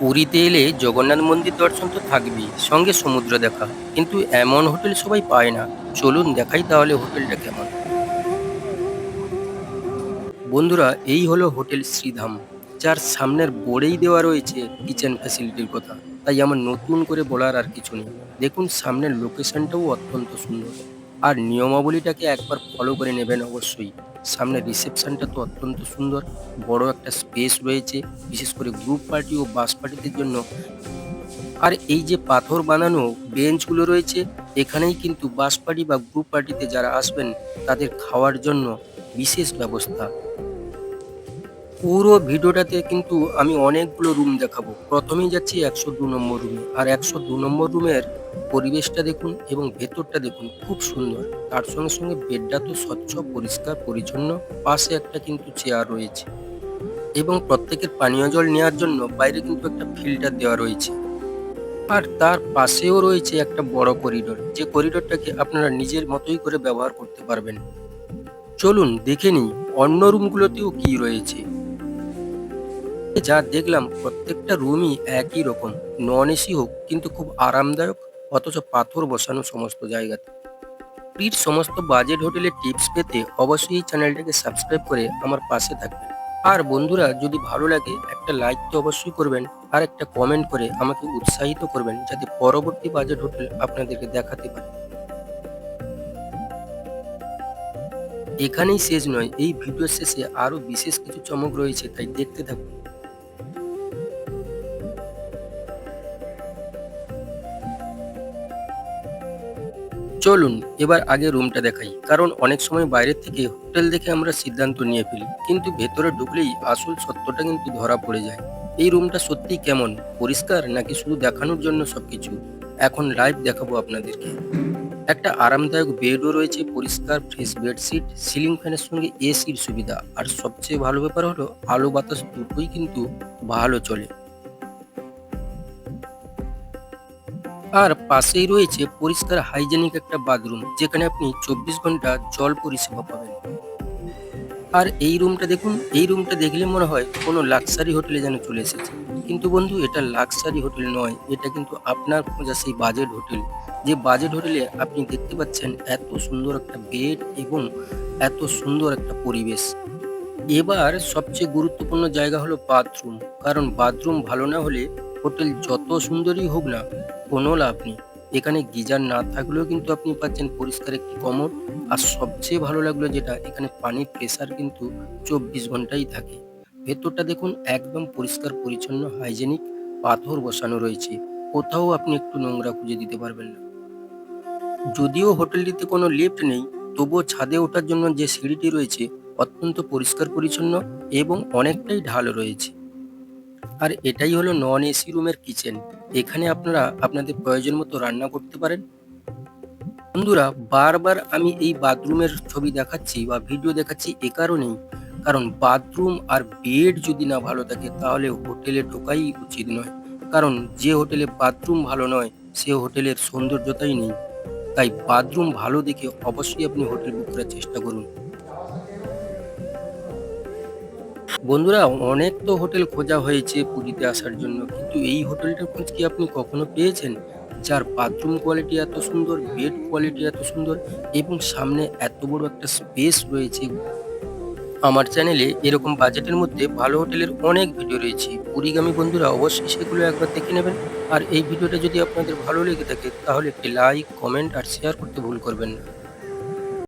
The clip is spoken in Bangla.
পুরীতে এলে জগন্নাথ মন্দির দর্শন তো থাকবেই, সঙ্গে সমুদ্র দেখা। কিন্তু এমন হোটেল সবাই পায় না। চলুন দেখাই তাহলে হোটেলটা কেমন। বন্ধুরা, এই হলো হোটেল শ্রীধাম, যার সামনের বোর্ডেই দেওয়া রয়েছে কিচেন ফ্যাসিলিটির কথা। তাই আমার নতুন করে বলার আর কিছু নেই। দেখুন, সামনের লোকেশনটাও অত্যন্ত সুন্দর। আর নিয়মাবলীটাকে একবার ফলো করে নেবেন অবশ্যই। সামনে রিসেপশনটা তো অত্যন্ত সুন্দর। বড় একটা স্পেস রয়েছে, বিশেষ করে গ্রুপ পার্টি ও বাস পার্টিদের জন্য। আর এই যে পাথর বানানো বেঞ্চগুলো রয়েছে, এখানেই কিন্তু বাস পার্টি বা গ্রুপ পার্টিতে যারা আসবেন, তাদের খাওয়ার জন্য বিশেষ ব্যবস্থা। পুরো ভিডিওটাতে কিন্তু আমি অনেকগুলো রুম দেখাবো। প্রথমেই যাচ্ছি একশো দু নম্বর রুমে আর একশো দু নম্বর রুমের পরিবেশটা দেখুন এবং ভেতরটা দেখুন, খুব সুন্দর। তার সঙ্গে সঙ্গে বেডটা তো স্বচ্ছ, পরিষ্কার, পরিচ্ছন্ন। পাশে একটা কিন্তু চেয়ার রয়েছে। এবং প্রত্যেকের পানীয় জল নেওয়ার জন্য বাইরে কিন্তু একটা ফিল্টার দেওয়া রয়েছে। আর তার পাশেও রয়েছে একটা বড় করিডোর যে করিডোরটাকে আপনারা নিজের মতোই করে ব্যবহার করতে পারবেন। চলুন দেখে নিই, অন্য রুমগুলোতেও কি রয়েছে? যা দেখলাম প্রত্যেকটা রুমই একই রকম। নন এসি হোক, কিন্তু খুব আরামদায়ক, অথচ পাথর বসানো সমস্ত জায়গাতে। পুরীর সমস্ত বাজেট হোটেলের টিপস পেতে অবশ্যই চ্যানেলটাকে সাবস্ক্রাইব করে আমার পাশে থাকবেন। আর বন্ধুরা, যদি ভালো লাগে, একটা লাইক তো অবশ্যই করবেন, আর একটা কমেন্ট করে আমাকে উৎসাহিত করবেন, যাতে পরবর্তী বাজেট হোটেল আপনাদেরকে দেখাতে পারি। এখানেই শেষ নয়, এই ভিডিও শেষে আরও বিশেষ কিছু চমক রয়েছে, তাই দেখতে থাকুন। চলুন এবার আগে রুমটা দেখাই, কারণ অনেক সময় বাইরের থেকে হোটেল দেখে আমরা সিদ্ধান্ত নিয়ে ফেলি, কিন্তু ভেতরে ঢুকলেই আসল সত্যটা কিন্তু ধরা পড়ে যায়। এই রুমটা সত্যি কেমন, পরিষ্কার নাকি শুধু দেখানোর জন্য সবকিছু? এখন লাইভ দেখাবো আপনাদেরকে। একটা আরামদায়ক বেডও রয়েছে, পরিষ্কার ফ্রেশ বেডশিট সিলিং ফ্যানের সঙ্গে এসির সুবিধা। আর সবচেয়ে ভালো ব্যাপার হলো, আলো বাতাস দুটোই কিন্তু ভালো চলে। আর পাশেই রয়েছে পরিষ্কার হাইজেনিক একটা বাথরুম যেখানে আপনি চব্বিশ ঘণ্টা জল পরিষেবা পাবেন। আর এই রুমটা দেখুন, এই রুমটা দেখলে মনে হয় কোনো লাক্সারি হোটেলে যেন চলে এসেছে। কিন্তু বন্ধু, এটা লাক্সারি হোটেল নয়, এটা কিন্তু আপনার খোঁজা সেই বাজেট হোটেল যে বাজেট হোটেলে আপনি দেখতে পাচ্ছেন এত সুন্দর একটা বেড এবং এত সুন্দর একটা পরিবেশ। এবার সবচেয়ে গুরুত্বপূর্ণ জায়গা হলো বাথরুম কারণ বাথরুম ভালো না হলে হোটেল যত সুন্দরই হোক না কোনো লাভ নেই। এখানে গিজার না থাকলেও কিন্তু আপনি পাচ্ছেন পরিষ্কার একটি কমর আর সবচেয়ে ভালো লাগল যেটা, এখানে পানির প্রেসার কিন্তু চব্বিশ ঘন্টাই থাকে। ভেতরটা দেখুন একদম পরিষ্কার, পরিচ্ছন্ন হাইজেনিক পাথর বসানো রয়েছে। কোথাও আপনি একটু নোংরা খুঁজে দিতে পারবেন না। যদিও হোটেলটিতে কোনো লিফট নেই, তবুও ছাদে ওঠার জন্য যে সিঁড়িটি রয়েছে, অত্যন্ত পরিষ্কার, পরিচ্ছন্ন এবং অনেকটাই ঢাল রয়েছে। আর এটাই হলো নন এসি রুমের কিচেন এখানে আপনারা আপনাদের প্রয়োজন মতো রান্না করতে পারেন। বন্ধুরা, বারবার আমি এই বাথরুমের ছবি দেখাচ্ছি বা ভিডিও দেখাচ্ছি এ কারণেই। কারণ বাথরুম আর বেড যদি না ভালো থাকে, তাহলে হোটেলে ঢোকাই উচিত নয়। কারণ যে হোটেলে বাথরুম ভালো নয়, সে হোটেলের সৌন্দর্যতাই নেই। তাই বাথরুম ভালো দেখে অবশ্যই আপনি হোটেল বুক করার চেষ্টা করুন। বন্ধুরা, অনেক তো হোটেল খোঁজা হয়েছে পুরীতে আসার জন্য, কিন্তু এই হোটেলটার খোঁজ কি আপনি কখনো পেয়েছেন? যার বাথরুম কোয়ালিটি এত সুন্দর বেড কোয়ালিটি এত সুন্দর এবং সামনে এত বড় একটা স্পেস রয়েছে? আমার চ্যানেলে এরকম বাজেটের মধ্যে ভালো হোটেলের অনেক ভিডিও রয়েছে। পুরীগামী বন্ধুরা, অবশ্যই সেগুলো একবার দেখে নেবেন। আর এই ভিডিওটা যদি আপনাদের ভালো লেগে থাকে, তাহলে একটি লাইক কমেন্ট আর শেয়ার করতে ভুল করবেন না।